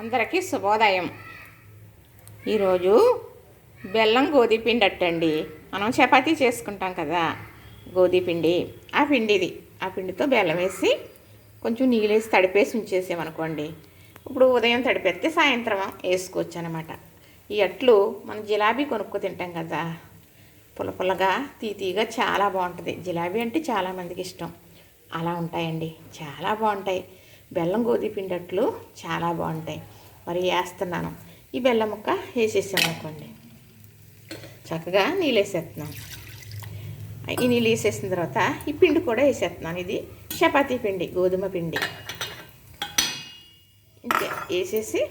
అందరికీ శుభోదయం. ఈరోజు బెల్లం గోధుమపిండి పిండి అట్టండి. మనం చపాతీ చేసుకుంటాం కదా గోధుమపిండి. పిండి ఆ పిండిది ఆ పిండితో బెల్లం వేసి కొంచెం నీళ్ళు వేసి తడిపేసి ఉంచేసామనుకోండి ఇప్పుడు ఉదయం తడిపెడితే సాయంత్రం వేసుకోవచ్చు అనమాట ఈ అట్లు మనం జిలాబీ కొనుక్కు తింటాం కదా పులపులగా తీతీగా చాలా బాగుంటుంది. జిలాబీ అంటే చాలామందికి ఇష్టం. అలా ఉంటాయండి. చాలా బాగుంటాయి. బెల్లం గోధుమ పిండి అట్లు చాలా బాగుంటాయి. మరి వేస్తున్నాను. ఈ బెల్లం ముక్క వేసేసాం అనుకోండి. చక్కగా నీళ్ళు వేసేస్తున్నాను ఈ నీళ్ళు వేసేసిన తర్వాత ఈ పిండి కూడా వేసేస్తున్నాను. ఇది చపాతీ పిండి గోధుమ పిండి. ఇంకా వేసేసి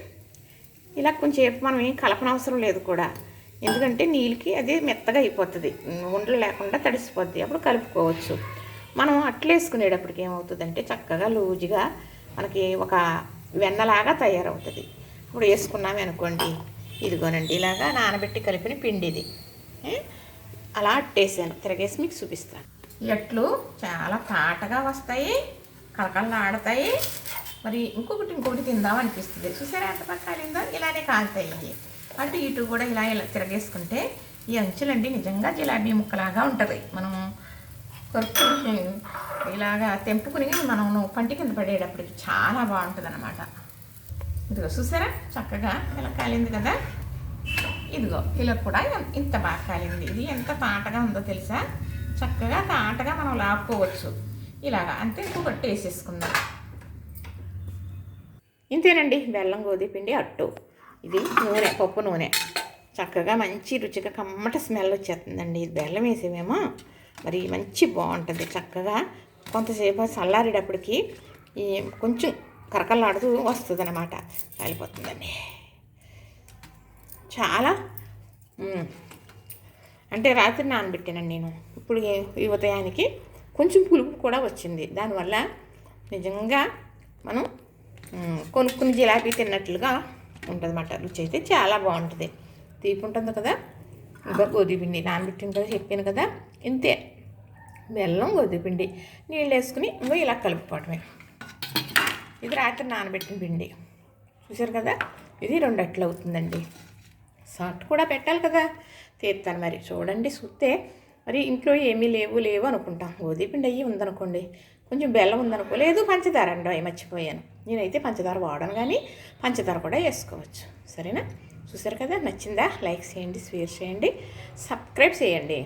ఇలా కొంచెంసేపు మనం ఏం కలపనవసరం లేదు కూడా. ఎందుకంటే నీళ్ళకి అది మెత్తగా అయిపోతుంది. ఉండలు లేకుండా తడిసిపోద్ది. అప్పుడు కలుపుకోవచ్చు. మనం అట్లేసుకునేటప్పటికి ఏమవుతుందంటే చక్కగా లూజుగా మనకి ఒక వెన్నలాగా తయారవుతుంది. ఇప్పుడు వేసుకున్నామే అనుకోండి. ఇదిగోనండి ఇలాగా నానబెట్టి కలిపిన పిండి ఇది అలా అట్టేసాను. తిరగేసి మీకు చూపిస్తాను. ఈ అట్లు చాలా పాటగా వస్తాయి కలకలలాడతాయి మరి ఇంకొకటి ఇంకొకటి తిందాం అనిపిస్తుంది. చూసారా ఎంత పక్కలిందో ఇలానే కాలుతాయి అటు ఇటు కూడా ఇలా ఇలా తిరగేసుకుంటే ఈ అంచులండి నిజంగా జిలాబీ ముక్కలాగా ఉంటుంది. మనం ఇలాగా తెంపుకుని మనం పంటి కింద పడేటప్పటికి చాలా బాగుంటుంది అనమాట ఇదిగో చూసారా? చక్కగా ఇలా కాలింది కదా? ఇదిగో ఇలా కూడా ఇంత బాగా కాలింది. ఇది ఎంత తాటగా ఉందో తెలుసా? చక్కగా తాటగా మనం లాక్కోవచ్చు ఇలాగా అంతే ఇంకొకటి వేసేసుకుందాం. ఇంతేనండి బెల్లం గోధుమ పిండి అట్టు. ఇది నూనె పప్పు నూనె. చక్కగా మంచి రుచిగా కమ్మట స్మెల్ వచ్చేస్తుందండి. ఇది బెల్లం వేసేమేమో మరి మంచి బాగుంటుంది చక్కగా. కొంతసేపు చల్లారేటప్పటికి ఈ కొంచెం కరకలాడుతూ వస్తుంది అనమాట కాలిపోతుందండి చాలా అంటే రాత్రి నానబెట్టానండి నేను. ఇప్పుడు ఈ ఉదయానికి కొంచెం పులుపు కూడా వచ్చింది. దానివల్ల నిజంగా మనం కొనుక్కుని జిలాబీ తిన్నట్లుగా ఉంటుంది అన్నమాట రుచి అయితే చాలా బాగుంటుంది. తీపి ఉంటుంది కదా? ఇంకా గోధుమపిండి. నానబెట్టిన కదా చెప్పాను కదా ఇంతే. బెల్లం గోధుమపిండి. నీళ్ళు వేసుకుని ఇంకో ఇలా కలుపుకోవటమే. ఇది రాత్రి నానబెట్టిన పిండి. చూసారు కదా? ఇది రెండు అట్లు అవుతుందండి. సాల్ట్ కూడా పెట్టాలి కదా? తీస్తాను మరి. చూడండి చూస్తే మరి ఇంట్లో ఏమీ లేవు లేవు అనుకుంటాం. గోధుమపిండి అయ్యి ఉందనుకోండి కొంచెం బెల్లం ఉందనుకో లేదు పంచదార అండి అవి మర్చిపోయాను. నేనైతే పంచదార వాడను కానీ పంచదార కూడా వేసుకోవచ్చు. సరేనా? చూసారు కదా? నచ్చిందా? లైక్ చేయండి షేర్ చేయండి సబ్స్క్రైబ్ చేయండి.